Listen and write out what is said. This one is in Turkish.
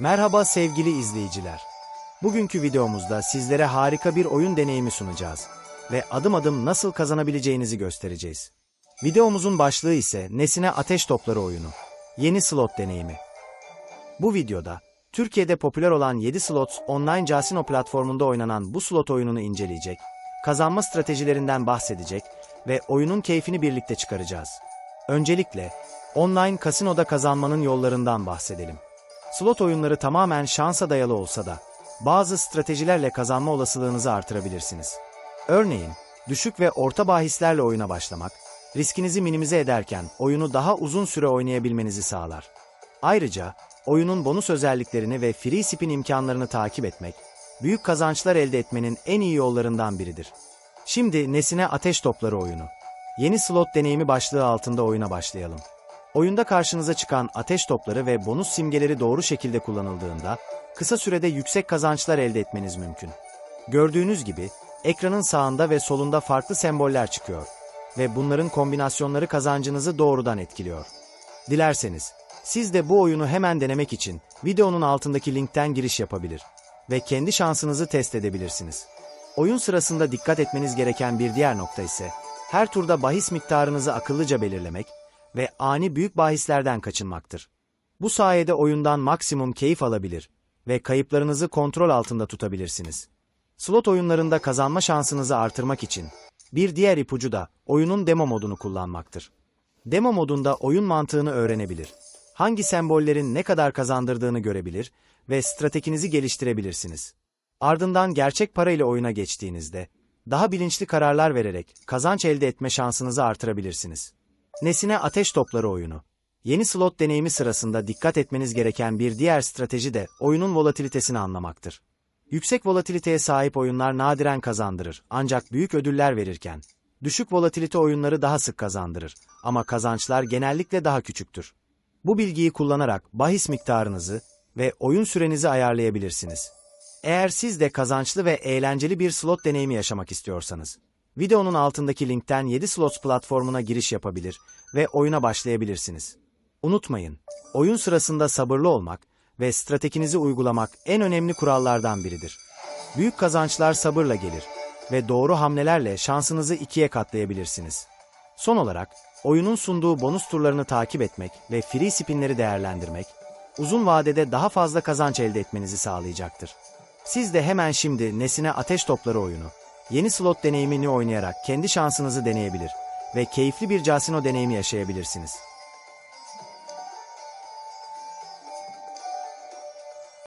Merhaba sevgili izleyiciler. Bugünkü videomuzda sizlere harika bir oyun deneyimi sunacağız ve adım adım nasıl kazanabileceğinizi göstereceğiz. Videomuzun başlığı ise Nesine Ateş Topları oyunu. Yeni slot deneyimi. Bu videoda Türkiye'de popüler olan 7 Slots online casino platformunda oynanan bu slot oyununu inceleyecek, kazanma stratejilerinden bahsedecek ve oyunun keyfini birlikte çıkaracağız. Öncelikle online kasinoda kazanmanın yollarından bahsedelim. Slot oyunları tamamen şansa dayalı olsa da bazı stratejilerle kazanma olasılığınızı artırabilirsiniz. Örneğin, düşük ve orta bahislerle oyuna başlamak, riskinizi minimize ederken oyunu daha uzun süre oynayabilmenizi sağlar. Ayrıca, oyunun bonus özelliklerini ve free spin imkanlarını takip etmek, büyük kazançlar elde etmenin en iyi yollarından biridir. Şimdi Nesine Ateş Topları oyunu. Yeni slot deneyimi başlığı altında oyuna başlayalım. Oyunda karşınıza çıkan ateş topları ve bonus simgeleri doğru şekilde kullanıldığında kısa sürede yüksek kazançlar elde etmeniz mümkün. Gördüğünüz gibi ekranın sağında ve solunda farklı semboller çıkıyor ve bunların kombinasyonları kazancınızı doğrudan etkiliyor. Dilerseniz siz de bu oyunu hemen denemek için videonun altındaki linkten giriş yapabilir ve kendi şansınızı test edebilirsiniz. Oyun sırasında dikkat etmeniz gereken bir diğer nokta ise her turda bahis miktarınızı akıllıca belirlemek ve ani büyük bahislerden kaçınmaktır. Bu sayede oyundan maksimum keyif alabilir ve kayıplarınızı kontrol altında tutabilirsiniz. Slot oyunlarında kazanma şansınızı artırmak için bir diğer ipucu da oyunun demo modunu kullanmaktır. Demo modunda oyun mantığını öğrenebilir. Hangi sembollerin ne kadar kazandırdığını görebilir ve stratejinizi geliştirebilirsiniz. Ardından gerçek para ile oyuna geçtiğinizde daha bilinçli kararlar vererek kazanç elde etme şansınızı artırabilirsiniz. Nesine Ateş Topları oyunu. Yeni slot deneyimi sırasında dikkat etmeniz gereken bir diğer strateji de oyunun volatilitesini anlamaktır. Yüksek volatiliteye sahip oyunlar nadiren kazandırır ancak büyük ödüller verirken, düşük volatilite oyunları daha sık kazandırır ama kazançlar genellikle daha küçüktür. Bu bilgiyi kullanarak bahis miktarınızı ve oyun sürenizi ayarlayabilirsiniz. Eğer siz de kazançlı ve eğlenceli bir slot deneyimi yaşamak istiyorsanız, videonun altındaki linkten 7 Slots platformuna giriş yapabilir ve oyuna başlayabilirsiniz. Unutmayın, oyun sırasında sabırlı olmak ve stratejinizi uygulamak en önemli kurallardan biridir. Büyük kazançlar sabırla gelir ve doğru hamlelerle şansınızı ikiye katlayabilirsiniz. Son olarak, oyunun sunduğu bonus turlarını takip etmek ve free spinleri değerlendirmek, uzun vadede daha fazla kazanç elde etmenizi sağlayacaktır. Siz de hemen şimdi Nesine Ateş Topları oyunu, yeni slot deneyimini oynayarak kendi şansınızı deneyebilir ve keyifli bir casino deneyimi yaşayabilirsiniz.